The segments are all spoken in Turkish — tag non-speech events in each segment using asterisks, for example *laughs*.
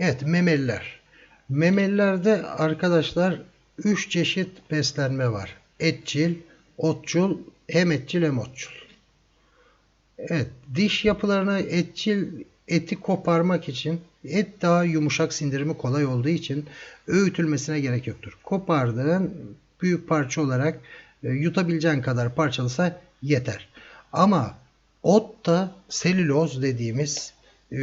Evet memeliler. Memelilerde arkadaşlar 3 çeşit beslenme var. Etçil, otçul, hem etçil hem otçul. Evet diş yapılarına etçil eti koparmak için et daha yumuşak sindirimi kolay olduğu için öğütülmesine gerek yoktur. Kopardığın büyük parça olarak e, yutabileceğin kadar parçalasa yeter. Ama ot da selüloz dediğimiz e,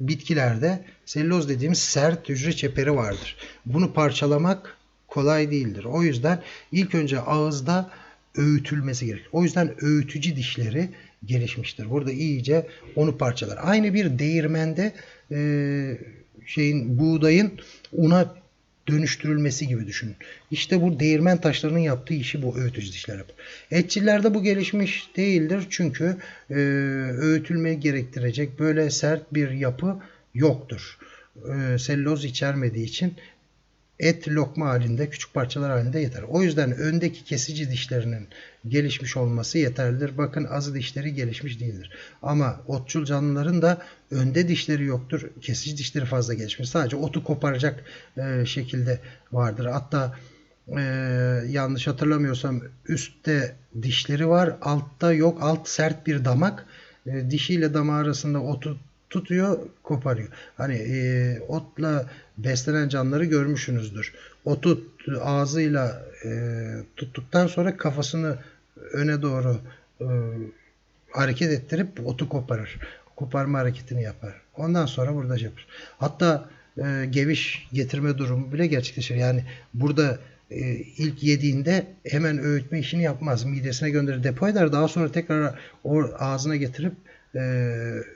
bitkilerde selüloz dediğimiz sert hücre çeperi vardır. Bunu parçalamak kolay değildir. O yüzden ilk önce ağızda öğütülmesi gerekir. O yüzden öğütücü dişleri gelişmiştir. Burada iyice onu parçalar. Aynı bir değirmende e, şeyin buğdayın una dönüştürülmesi gibi düşünün. İşte bu değirmen taşlarının yaptığı işi bu öğütücü dişler yapar. Etçillerde bu gelişmiş değildir çünkü e, öğütülme gerektirecek böyle sert bir yapı yoktur. E, selüloz içermediği için et lokma halinde küçük parçalar halinde yeter. O yüzden öndeki kesici dişlerinin gelişmiş olması yeterlidir. Bakın azı dişleri gelişmiş değildir. Ama otçul canlıların da önde dişleri yoktur. Kesici dişleri fazla gelişmiş. Sadece otu koparacak e, şekilde vardır. Hatta e, yanlış hatırlamıyorsam üstte dişleri var. Altta yok. Alt sert bir damak. E, dişiyle damağı arasında otu tutuyor, koparıyor. Hani e, otla beslenen canlıları görmüşsünüzdür. Otu ağzıyla e, tuttuktan sonra kafasını öne doğru e, hareket ettirip otu koparır. Koparma hareketini yapar. Ondan sonra burada şey yapar. Hatta e, geviş getirme durumu bile gerçekleşir. Yani burada e, ilk yediğinde hemen öğütme işini yapmaz. Midesine gönderir depo eder. Daha sonra tekrar o ağzına getirip e,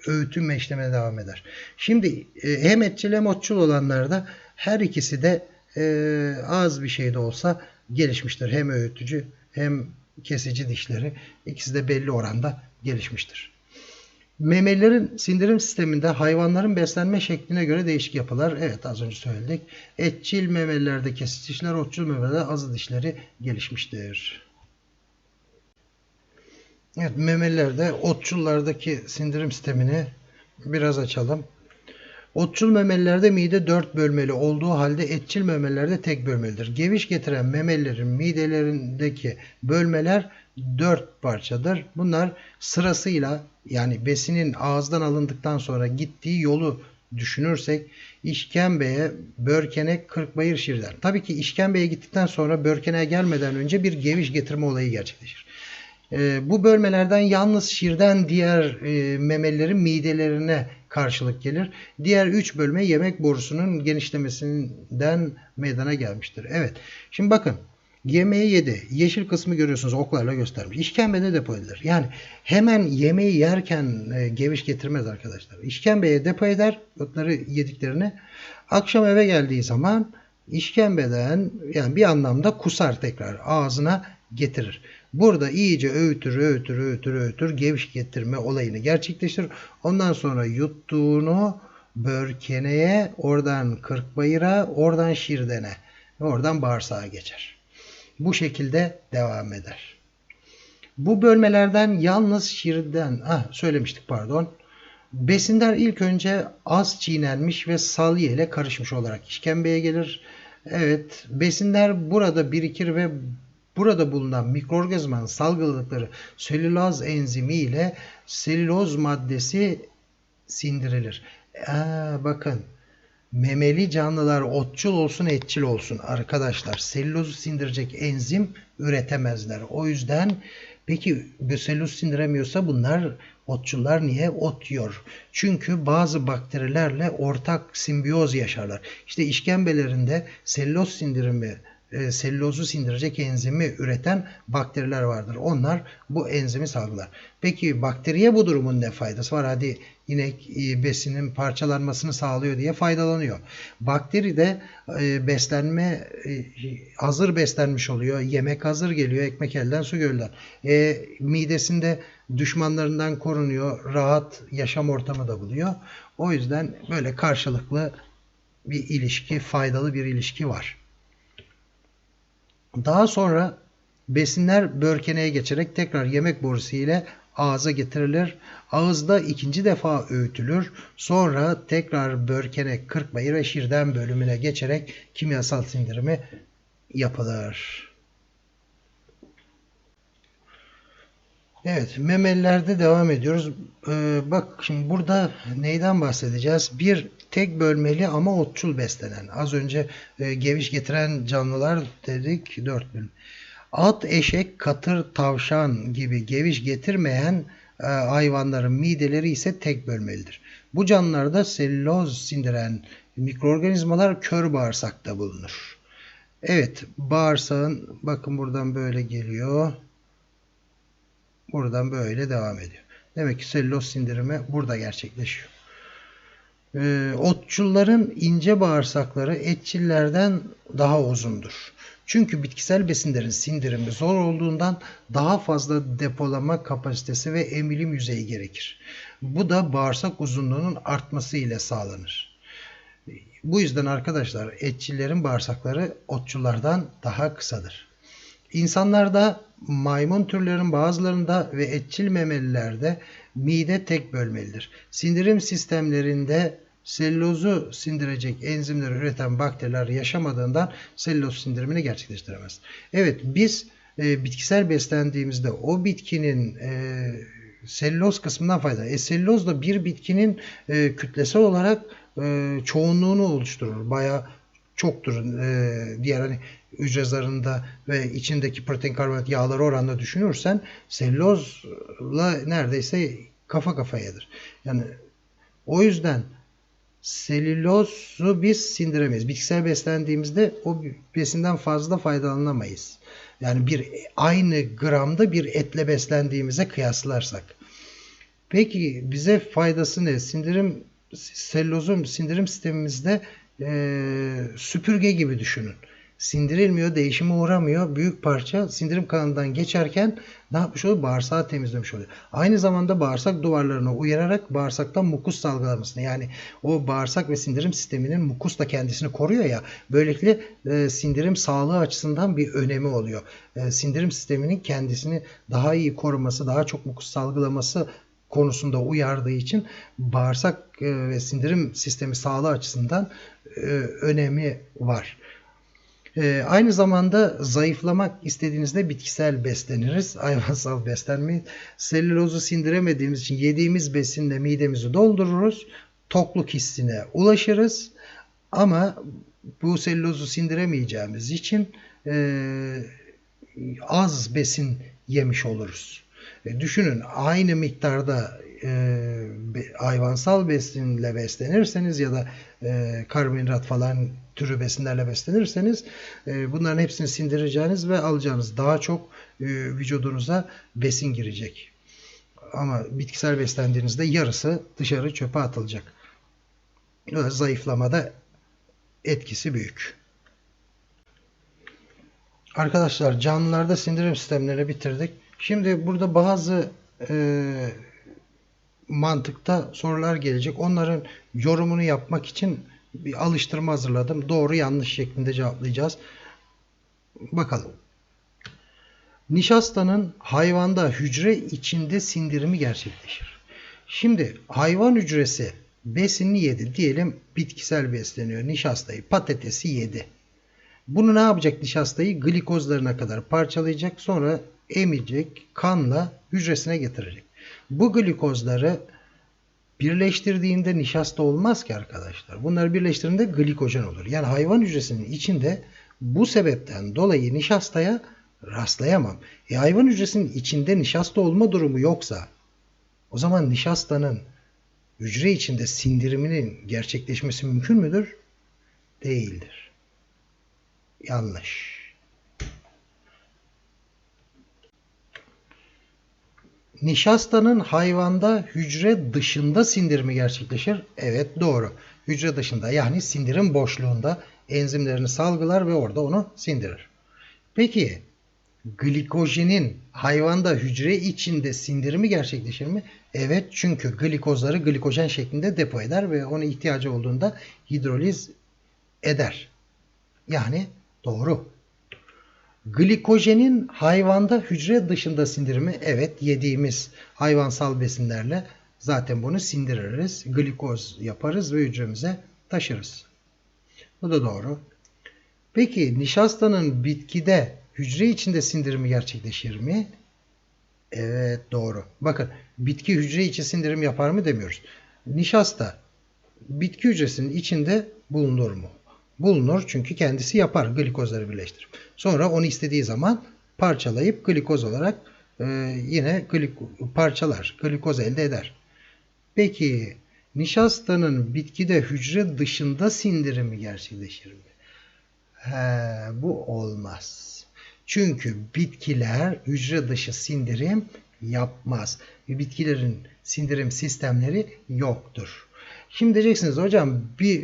öğütüm işlemine devam eder. Şimdi e, hem etçil hem otçul olanlarda her ikisi de e, az bir şey de olsa gelişmiştir. Hem öğütücü hem kesici dişleri ikisi de belli oranda gelişmiştir. Memelilerin sindirim sisteminde hayvanların beslenme şekline göre değişik yapılar. Evet az önce söyledik. Etçil memelilerde kesici dişler, otçul memelilerde azı dişleri gelişmiştir. Evet memelilerde otçullardaki sindirim sistemini biraz açalım. Otçul memelilerde mide 4 bölmeli olduğu halde etçil memelilerde tek bölmelidir. Geviş getiren memelilerin midelerindeki bölmeler 4 parçadır. Bunlar sırasıyla yani besinin ağızdan alındıktan sonra gittiği yolu düşünürsek işkembeye, börkenek, kırkbayır şirden. Tabii ki işkembeye gittikten sonra börkeneğe gelmeden önce bir geviş getirme olayı gerçekleşir. E, bu bölmelerden yalnız şirden diğer e, memelilerin midelerine karşılık gelir. Diğer üç bölme yemek borusunun genişlemesinden meydana gelmiştir. Evet. Şimdi bakın. Yemeği yedi. Yeşil kısmı görüyorsunuz oklarla göstermiş. İşkembede depo edilir. Yani hemen yemeği yerken e, geviş getirmez arkadaşlar. İşkembeye depo eder otları yediklerini. Akşam eve geldiği zaman işkembeden yani bir anlamda kusar tekrar ağzına getirir. Burada iyice öğütür, öğütür, öğütür, öğütür, geviş getirme olayını gerçekleştirir. Ondan sonra yuttuğunu börkeneye, oradan kırkbayıra, oradan şirdene, oradan bağırsağa geçer. Bu şekilde devam eder. Bu bölmelerden yalnız şirden, ah söylemiştik pardon. Besinler ilk önce az çiğnenmiş ve salya ile karışmış olarak işkembeye gelir. Evet, besinler burada birikir ve Burada bulunan mikroorganizmanın salgıladıkları selüloz enzimi ile selüloz maddesi sindirilir. Aa, bakın memeli canlılar otçul olsun etçil olsun arkadaşlar selülozu sindirecek enzim üretemezler. O yüzden peki selüloz sindiremiyorsa bunlar otçullar niye ot yiyor? Çünkü bazı bakterilerle ortak simbiyoz yaşarlar. İşte işkembelerinde selüloz sindirimi e, selülozu sindirecek enzimi üreten bakteriler vardır. Onlar bu enzimi salgılar. Peki bakteriye bu durumun ne faydası var? Hadi inek e, besinin parçalanmasını sağlıyor diye faydalanıyor. Bakteri de e, beslenme e, hazır beslenmiş oluyor. Yemek hazır geliyor. Ekmek elden su gölden. E, midesinde düşmanlarından korunuyor. Rahat yaşam ortamı da buluyor. O yüzden böyle karşılıklı bir ilişki, faydalı bir ilişki var. Daha sonra besinler börkeneye geçerek tekrar yemek borusu ile ağza getirilir. Ağızda ikinci defa öğütülür. Sonra tekrar börkene, kırkmayı ve şirden bölümüne geçerek kimyasal sindirimi yapılır. Evet, memelilerde devam ediyoruz. Ee, bak şimdi burada neyden bahsedeceğiz? Bir tek bölmeli ama otçul beslenen. Az önce e, geviş getiren canlılar dedik dört bölüm. At, eşek, katır, tavşan gibi geviş getirmeyen e, hayvanların mideleri ise tek bölmelidir. Bu canlılarda selüloz sindiren mikroorganizmalar kör bağırsakta bulunur. Evet, bağırsağın bakın buradan böyle geliyor. Buradan böyle devam ediyor. Demek ki selüloz sindirimi burada gerçekleşiyor. Ee, otçulların ince bağırsakları etçillerden daha uzundur. Çünkü bitkisel besinlerin sindirimi zor olduğundan daha fazla depolama kapasitesi ve emilim yüzeyi gerekir. Bu da bağırsak uzunluğunun artması ile sağlanır. Bu yüzden arkadaşlar etçillerin bağırsakları otçullardan daha kısadır. İnsanlarda maymun türlerin bazılarında ve etçil memelilerde mide tek bölmelidir. Sindirim sistemlerinde selülozu sindirecek enzimleri üreten bakteriler yaşamadığından selüloz sindirimini gerçekleştiremez. Evet biz e, bitkisel beslendiğimizde o bitkinin e, selüloz kısmından faydalanır. E, selüloz da bir bitkinin e, kütlesel olarak e, çoğunluğunu oluşturur. Bayağı çoktur. E, diğer hani hücre zarında ve içindeki protein karbonhidrat yağları oranla düşünürsen selülozla neredeyse kafa kafayadır. Yani o yüzden selülozu biz sindiremeyiz. Bitkisel beslendiğimizde o besinden fazla faydalanamayız. Yani bir aynı gramda bir etle beslendiğimize kıyaslarsak. Peki bize faydası ne? Sindirim selülozun sindirim sistemimizde e, süpürge gibi düşünün sindirilmiyor, değişime uğramıyor. Büyük parça sindirim kanalından geçerken ne yapmış oluyor? Bağırsağı temizlemiş oluyor. Aynı zamanda bağırsak duvarlarına uyararak bağırsaktan mukus salgılamasını yani o bağırsak ve sindirim sisteminin mukus da kendisini koruyor ya böylelikle e, sindirim sağlığı açısından bir önemi oluyor. E, sindirim sisteminin kendisini daha iyi koruması, daha çok mukus salgılaması konusunda uyardığı için bağırsak e, ve sindirim sistemi sağlığı açısından e, önemi var. E, aynı zamanda zayıflamak istediğinizde bitkisel besleniriz. *laughs* Hayvansal beslenmeyiz. Selülozu sindiremediğimiz için yediğimiz besinle midemizi doldururuz. Tokluk hissine ulaşırız. Ama bu selülozu sindiremeyeceğimiz için az besin yemiş oluruz. E, düşünün aynı miktarda e, hayvansal besinle beslenirseniz ya da e, karbonhidrat falan türü besinlerle beslenirseniz e, bunların hepsini sindireceğiniz ve alacağınız daha çok e, vücudunuza besin girecek. Ama bitkisel beslendiğinizde yarısı dışarı çöpe atılacak. Zayıflamada etkisi büyük. Arkadaşlar canlılarda sindirim sistemlerini bitirdik. Şimdi burada bazı e, mantıkta sorular gelecek. Onların yorumunu yapmak için bir alıştırma hazırladım. Doğru yanlış şeklinde cevaplayacağız. Bakalım. Nişastanın hayvanda hücre içinde sindirimi gerçekleşir. Şimdi hayvan hücresi besinini yedi. Diyelim bitkisel besleniyor. Nişastayı, patatesi yedi. Bunu ne yapacak nişastayı? Glikozlarına kadar parçalayacak. Sonra emecek, kanla hücresine getirecek. Bu glikozları birleştirdiğinde nişasta olmaz ki arkadaşlar. Bunları birleştirdiğinde glikojen olur. Yani hayvan hücresinin içinde bu sebepten dolayı nişastaya rastlayamam. E hayvan hücresinin içinde nişasta olma durumu yoksa o zaman nişastanın hücre içinde sindiriminin gerçekleşmesi mümkün müdür? Değildir. Yanlış. Nişastanın hayvanda hücre dışında sindirimi gerçekleşir. Evet doğru. Hücre dışında yani sindirim boşluğunda enzimlerini salgılar ve orada onu sindirir. Peki glikojenin hayvanda hücre içinde sindirimi gerçekleşir mi? Evet çünkü glikozları glikojen şeklinde depo eder ve ona ihtiyacı olduğunda hidroliz eder. Yani doğru. Glikojenin hayvanda hücre dışında sindirimi evet yediğimiz hayvansal besinlerle zaten bunu sindiririz. Glikoz yaparız ve hücremize taşırız. Bu da doğru. Peki nişastanın bitkide hücre içinde sindirimi gerçekleşir mi? Evet doğru. Bakın bitki hücre içi sindirim yapar mı demiyoruz. Nişasta bitki hücresinin içinde bulunur mu? Bulunur çünkü kendisi yapar glikozları birleştirip. Sonra onu istediği zaman parçalayıp glikoz olarak e, yine gliko- parçalar, glikoz elde eder. Peki nişastanın bitkide hücre dışında sindirimi gerçekleşir mi? He, bu olmaz. Çünkü bitkiler hücre dışı sindirim yapmaz. Bitkilerin sindirim sistemleri yoktur. Şimdi diyeceksiniz hocam bir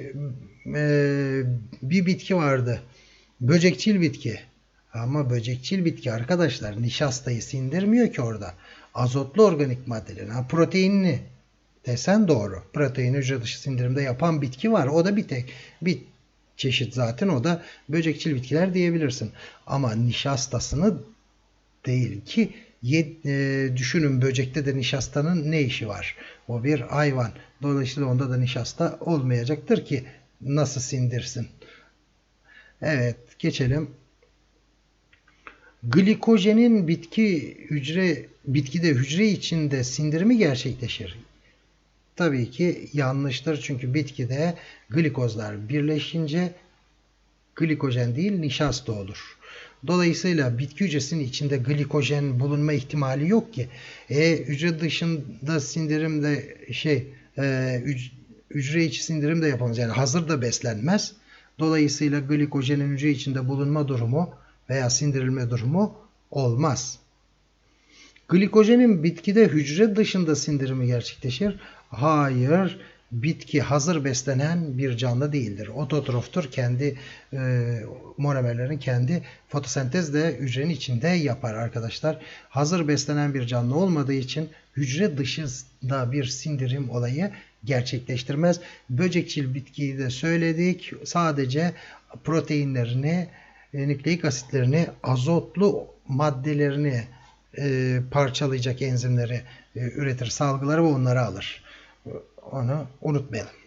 e, bir bitki vardı. Böcekçil bitki. Ama böcekçil bitki arkadaşlar nişastayı sindirmiyor ki orada. Azotlu organik maddelerini, ha, proteinini desen doğru. Protein hücre dışı sindirimde yapan bitki var. O da bir tek bir çeşit zaten o da böcekçil bitkiler diyebilirsin. Ama nişastasını değil ki ye- e, düşünün böcekte de nişastanın ne işi var? O bir hayvan. Dolayısıyla onda da nişasta olmayacaktır ki nasıl sindirsin? Evet geçelim. Glikojenin bitki hücre bitkide hücre içinde sindirimi gerçekleşir. Tabii ki yanlıştır çünkü bitkide glikozlar birleşince glikojen değil nişasta olur. Dolayısıyla bitki hücresinin içinde glikojen bulunma ihtimali yok ki. E, hücre dışında sindirim de şey e, hüc- hücre içi sindirim de yapamaz. Yani hazır da beslenmez. Dolayısıyla glikojenin hücre içinde bulunma durumu veya sindirilme durumu olmaz. Glikojenin bitkide hücre dışında sindirimi gerçekleşir. Hayır, bitki hazır beslenen bir canlı değildir. Ototroftur. Kendi e, monomerlerin kendi fotosentezle hücrenin içinde yapar arkadaşlar. Hazır beslenen bir canlı olmadığı için hücre dışında bir sindirim olayı gerçekleştirmez. Böcekçil bitkiyi de söyledik. Sadece proteinlerini, e, nükleik asitlerini, azotlu maddelerini e, parçalayacak enzimleri e, üretir, salgılar ve onları alır. Onu unutmayalım.